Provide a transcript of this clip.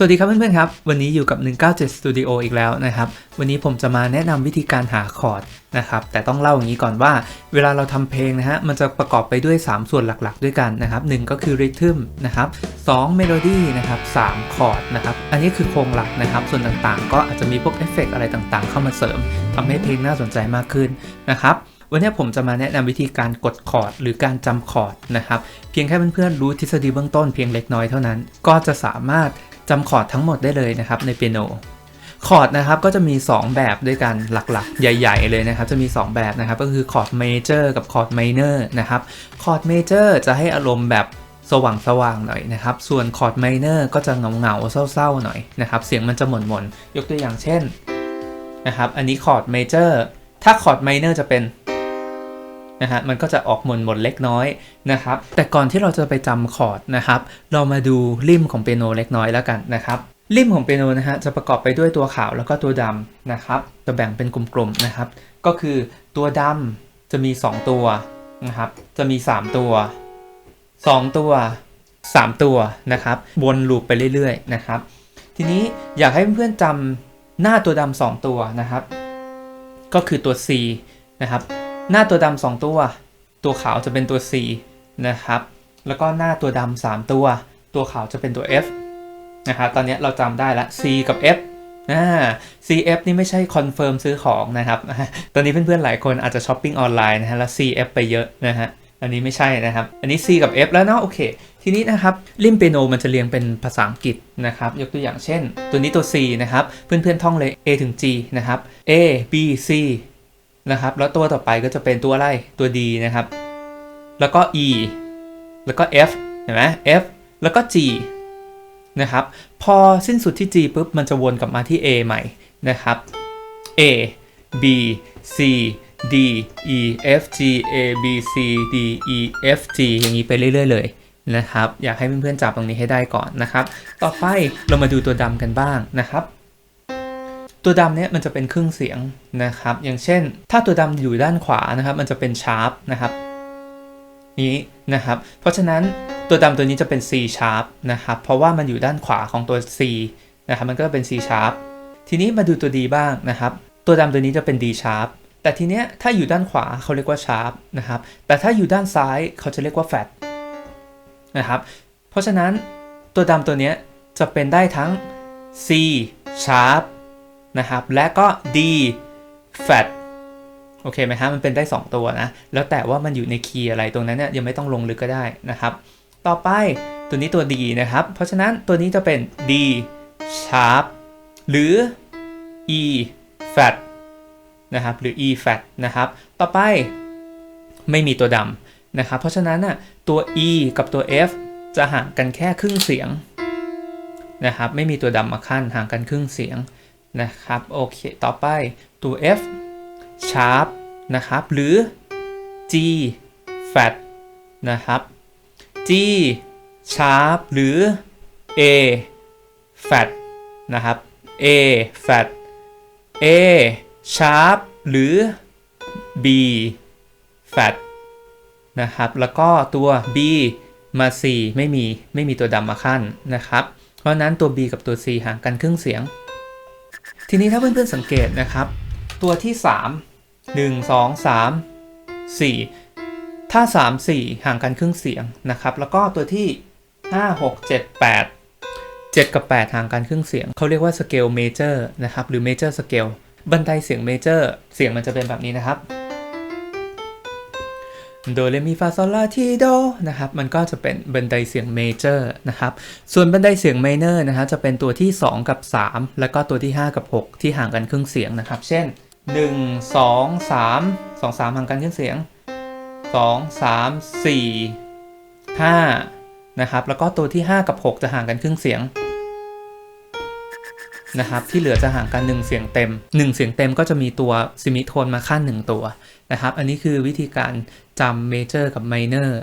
สวัสดีครับเพื่อนๆครับ วันนี้อยู่กับ 197 Studio อีกแล้วนะครับ วันนี้ผมจะมาแนะนำวิธีการหาคอร์ดนะครับ แต่ต้องเล่าอย่างนี้ก่อนว่า เวลาเราทำเพลงนะฮะ มันจะประกอบไปด้วย 3 ส่วนหลักๆ ด้วยกันนะครับ 1 ก็คือ Rhythm นะครับ2 Melody นะครับ3คอร์ดนะครับ อันนี้คือโครงหลักนะครับ ส่วนต่างๆ ก็อาจจะมีพวกเอฟเฟกต์อะไรต่างๆ เข้ามาเสริมทำให้เพลงน่าสนใจมากขึ้นนะครับวันนี้ผมจะมาแนะนำวิธีการกดคอร์ดหรือการจำคอร์ดนะครับ เพียงแค่เพื่อนๆรู้ทฤษฎีเบื้องต้นเพียงเล็กน้อยเท่านั้น ก็จะสามารถ จำคอร์ดทั้งหมดได้เลยนะครับในเปียโนคอร์ดนะครับก็จะมี 2 แบบด้วยกันหลักๆ ใหญ่ ๆ เลยนะครับ จะมี 2 แบบนะครับ ก็คือคอร์ดเมเจอร์กับคอร์ดไมเนอร์นะครับคอร์ดเมเจอร์จะให้อารมณ์แบบสว่างๆหน่อยนะครับ ส่วนคอร์ดไมเนอร์ก็จะเงาๆเศร้าๆหน่อยนะครับ เสียงมันจะหม่นๆยกตัวอย่างเช่นนะครับ อันนี้คอร์ดเมเจอร์ถ้าคอร์ดไมเนอร์จะเป็น นะฮะมันก็จะออกหม่นหมนเล็กน้อยนะครับแต่ก่อนที่เราจะไปจำคอร์ดนะครับเรามาดูริมของเปียโนเล็กน้อยแล้วกันนะครับริมของเปียโนนะฮะจะประกอบไปด้วยตัวขาวแล้วก็ตัวดำนะครับจะแบ่งเป็นกลุ่มๆนะครับ ก็คือตัวดำจะมี 2 ตัวนะครับจะมี 3 ตัว 2 ตัว 3 ตัวนะครับวนลูปไปเรื่อยๆนะครับ ทีนี้อยากให้เพื่อนๆจำหน้าตัวดำสองตัวนะครับ ก็คือตัว C นะครับ หน้าตัวดำสองตัว ตัวขาวจะเป็นตัว C นะครับ แล้วก็หน้าตัวดำสามตัว ตัวขาวจะเป็นตัว F นะครับตอนนี้เราจำได้ละ C กับ F อ่า CF นี่ไม่ใช่คอนเฟิร์มซื้อของนะครับ ตอนนี้เพื่อนๆหลายคนอาจจะช้อปปิ้งออนไลน์นะฮะแล้ว CF ไปเยอะนะฮะ อันนี้ไม่ใช่นะครับ อันนี้ C กับ F แล้วเนาะโอเค ทีนี้นะครับริมเปียโนมันจะเรียงเป็นภาษาอังกฤษนะครับ ยกตัวอย่างเช่น ตัวนี้ตัว C นะครับ เพื่อนๆท่องเลย A ถึง G นะครับ A B C นะครับ แล้วตัวต่อไปก็จะเป็นตัวอะไรตัว D นะครับ แล้วก็ E แล้วก็ F เห็นไหม F แล้วก็ G นะครับ พอสิ้นสุดที่ G ปุ๊บมันจะวนกลับมาที่ A ใหม่นะครับ A B C D E F G A B C D E F G อย่างนี้ไปเรื่อย ๆ เลยนะครับ อยากให้เพื่อนๆจับตรงนี้ให้ได้ก่อนนะครับ ต่อไปเรามาดูตัวดำกันบ้างนะครับ ตัวดำเนี่ยมันจะเป็นครึ่งเสียงนะครับ อย่างเช่น ถ้าตัวดำอยู่ด้านขวานะครับ มันจะเป็นชาร์ปนะครับนี้นะครับ เพราะฉะนั้นตัวดำตัวนี้จะเป็น C sharp นะครับ เพราะว่ามันอยู่ด้านขวาของตัว C นะครับ มันก็เป็น C sharp ทีนี้มาดูตัว D บ้างนะครับ ตัวดำตัวนี้จะเป็น D sharp แต่ทีเนี้ยถ้าอยู่ด้านขวาเขาเรียกว่า sharp นะครับ แต่ถ้าอยู่ด้านซ้ายเขาจะเรียกว่า flat นะครับ เพราะฉะนั้นตัวดำตัวเนี้ยจะเป็นได้ทั้ง C sharp นะครับ และก็ D fat โอเคไหมฮะมันเป็นได้ 2 ตัวนะ แล้วแต่ว่ามันอยู่ในคีย์อะไรตรงนั้นเนี่ยยังไม่ต้องลงลึกก็ได้นะครับ ต่อไปตัวนี้ตัว D นะครับ เพราะฉะนั้นตัวนี้จะเป็น D sharp หรือ E fat นะครับ หรือ E fat นะครับ ต่อไปไม่มีตัวดำนะครับ เพราะฉะนั้นน่ะตัว E กับตัว F จะห่างกันแค่ครึ่งเสียงนะครับ ไม่มีตัวดำมาขั้นห่างกันครึ่งเสียง นะครับโอเคต่อไปตัว F sharp นะครับหรือ G fat นะครับ G sharp หรือ A fat นะครับ A fat A sharp หรือ B fat นะครับ แล้วก็ตัว B มา C ไม่มี ไม่มีตัวดำมาขั้นนะครับ เพราะนั้นตัว B กับตัว C ห่างกันครึ่งเสียง ทีนี้ถ้าเพื่อนๆสังเกตนะครับ ตัวที่ 3 1 2 3 4 ถ้า 3 4 ห่างกันครึ่งเสียงนะครับ แล้วก็ตัวที่ 5 6 7 8 7 กับ 8 ห่างกันครึ่งเสียง เขาเรียกว่าสเกลเมเจอร์นะครับ หรือเมเจอร์สเกลบันไดเสียงเมเจอร์เสียงมันจะเป็นแบบนี้นะครับ โดเรมีฟาซอลลาทีโดนะครับมันก็จะเป็นบันไดเสียงเมเจอร์นะครับส่วนบันไดเสียงไมเนอร์นะฮะจะเป็นตัวที่ 2 กับ 3 แล้วก็ตัวที่ 5 กับ 6 ที่ห่างกันครึ่งเสียงนะครับ เช่น 1 2 3 2 3 ห่างกันครึ่งเสียง 2 3 4 5นะครับแล้วก็ตัวที่ 5 กับ 6 จะห่างกันครึ่งเสียง นะครับที่เหลือจะห่างกัน 1 เสียงเต็ม 1 เสียงเต็มก็จะมีตัวซิมิโทนมาขั้น 1 ตัวนะครับอันนี้คือวิธีการจำเมเจอร์กับไมเนอร์